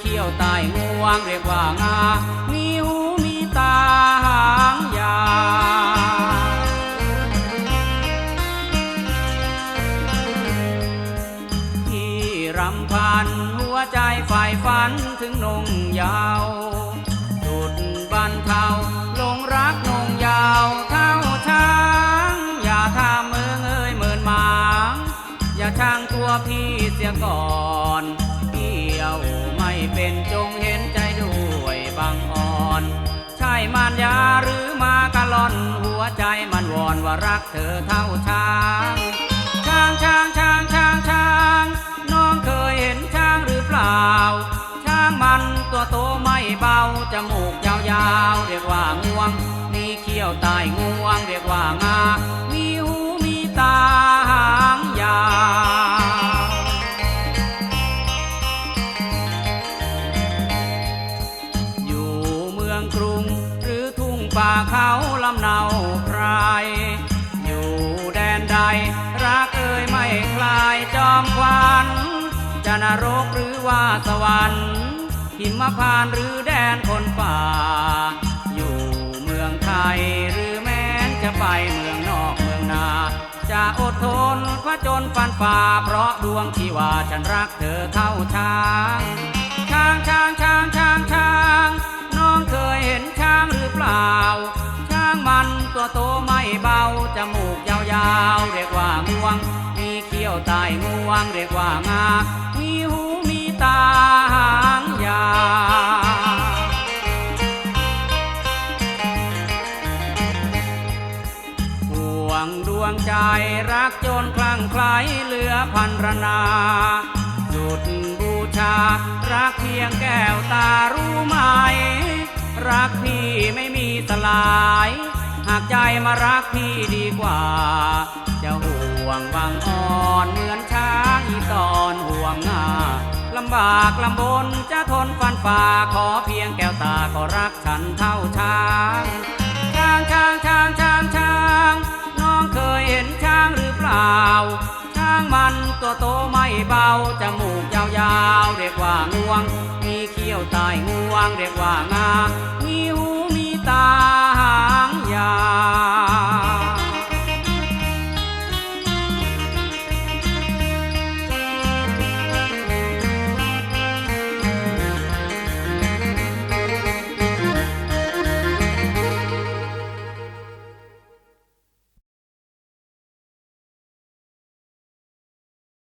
เขี้ยวใต้งวงเรียกว่างา มีหูมีตาหางยาวที่รำพันหัวใจฝ่ายฝันถึงนงยาวสุดบันเทาลงรักนงยาวเท่าช้าง อย่าทำเมืองเอ้ยเหมือนหมาง อย่าช่างตัวพี่เสียก่อนเกี่ยว มารยาหรือมากะล่อนหัวใจมันวอนว่ารักเธอเท่าช้างช้างช้างช้างช้างช้างน้องเคยเห็นช้างหรือเปล่า ช้างมันตัวโตไม่เบาจมูกยาวๆเรียกว่างวง มีเขี้ยวใต้งวงเรียกว่างา มีหูมีตาหางยาวอยู่เมืองกรุง เขาลำเนาใคร อยู่แดนใด รักเอ่ยไม่คลายจอมควันจะนรกหรือว่าสวรรค์หิมพานต์หรือแดนคนป่า อยู่เมืองไทยหรือแม้นจะไปเมืองนอกเมืองนา จะอดทนผจญฟันฝ่าเพราะดวงที่ว่าฉันรักเธอเท่าช้างช้างช้างช้างช้างช้าง ช้างมันตัวโตไม่เบา จมูกยาวๆ เรียกว่างวง มีเขี้ยวใต้งวง เรียกว่างา มีหูมีตาหางยาวห่วงดวงใจรักจนคลั่งไคล้เหลือพันรนาสุดบูชา รักเพียงแก้วตารู้ไหม รักพี่ไม่มีสลาย หากใจมารักพี่ดีกว่า จะห่วงบางอ่อนเหมือนช้างอีตอนห่วงงาลำบากลำบนจะทนฟันฝ่าขอเพียงแก้วตาก็รักฉันเท่าช้างช้างช้างช้างช้างช้างน้องเคยเห็นช้างหรือเปล่า ช้างมันตัวโตไม่เบาจมูกยาวๆเรียกว่างวง ที่ยวตายงวงเรียกว่างามีหูมีตาหางยาว